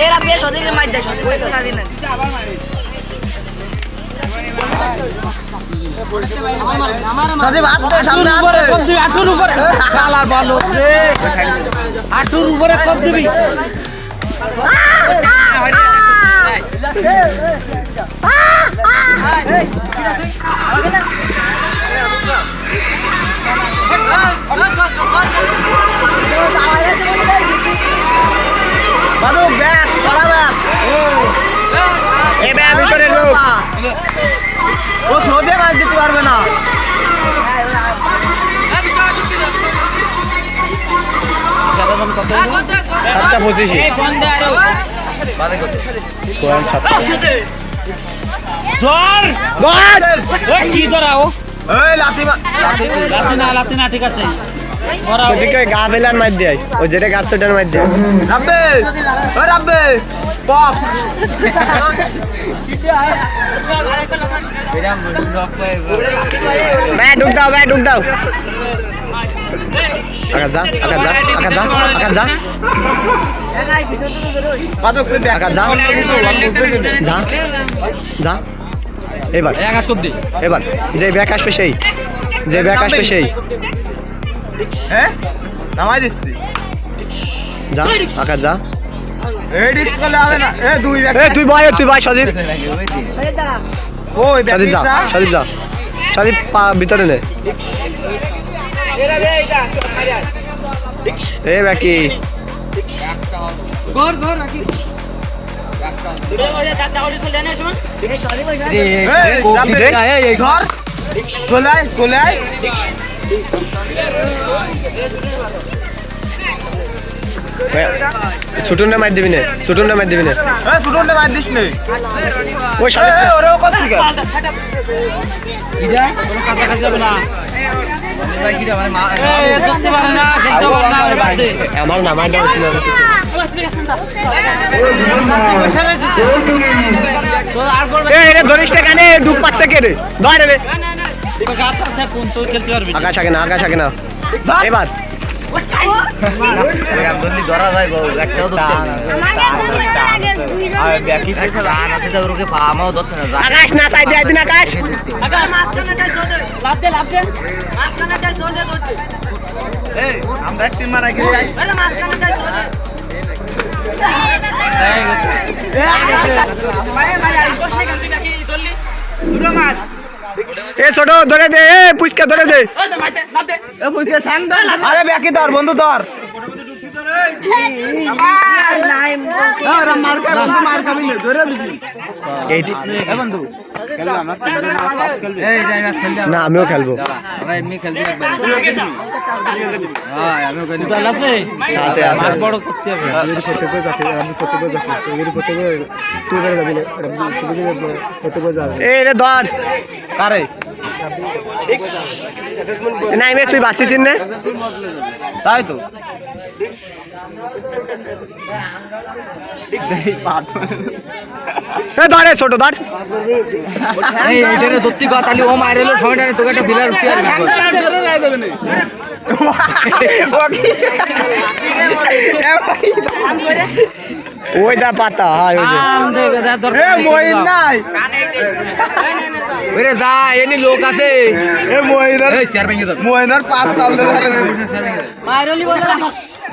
এরা বেশ মাইর আটুর উপরে শালা বলো রে আটুর উপরে কব দিবি আছে। ধরা ও। ওদিকে গা বেলার মার দেয় ও যেটা গাছ সেটার মার দেয় রাব্বে! রাব্বে! পপ বে ডুব দাও বে ডুব দাও। আকাশ যা আকাশ যা আকাশ যা আকাশ যা। বাদু তুই ব্যাগ আকাশ যা যা যা। এবার এবার যে ব্যাক আসবে সেই যে ব্যাক আসবে সেই। হ্যাঁ? নামাই দিচ্ছি। যা আকাশ যা। তুই বয় তুই বয় সদীপ ওই সদীপ যা সদীপ যা। সদীপ পা ভিতরে নে। এ বাকি। আয় চলে আয় ছুটুন না মার দিবি না ছুটুন না মার দিবি না। এ সুটনটা মার দিস নে। ওই এ ওরেও কত ঠিক ইদা কোনো কাটা কাটা যাবে না এই ধরতে পারে না খেলতে পারে না। ওই বাদ দে আমার নাম আইডা হচ্ছিল তোর আর করবে এ রে ধরিস না। কানে ডুব পাচ্ছে কে রে ধরে রে তোর হাত আছে কোন তোর খেলতে পারবি আকাশ না আকাশ আগে না এবার আকাশ না সাইডে একদিন আকাশ লাভ দে লাভ দে মাঝখানেটাই চলে ধরছে এই আমরা টিম মারা গেলে যাই আরে মাঝখানেটাই চলে এ ছোট ধরে দে এ পুচকা ধরে দে। আরে ব্যাকি ধর বন্ধু ধর। নে খেলবে। আমিও খেলব তুই বাঁচিস না। তাই তো। ধরে ছোট ধর। ধরতি কথা তাহলে ও মাইরেলো সময়টা তোকে একটা ফিলার উঠতে ওইটা পাতা হয় ওই যে। এ মহিন নাই। ওরে দা এনি লোক আছে। এ মহিনার পাত তাল ধরে বলে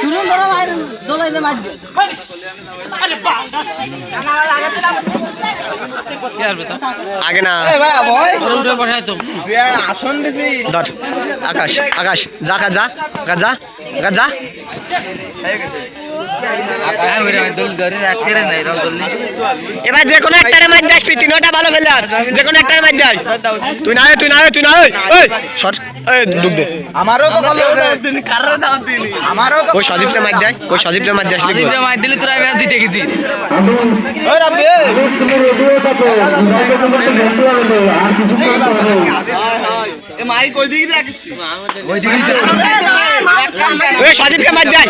শুনুন ধরো ভাই দোলাইলে মার দে কি আগে না। এ ভাই ভয়। উঠে বসাই তো আসন দিছি। ধর আকাশ আকাশ যা কা যা যা আকাশ যা এবার যে কোনো একটারে মার যাস তুই তিনটা ভালো ফেলার যে কোনো একটারে মার যাস। তুই না তুই না তুই না। ওই শট। এই ডুব দে। আমারও তো ভালো দিন কারোর দাম দিন আমারও তো ওই সজীবটা মার যায় ওই সজীবটা মার যাস লিখব মার দিলে তোরা ম্যাচ জিতে গেছি ওই রাব্বি এ মাইক ওই দিকে রাখ ওই দিকে ওই সজীবকে মার যায়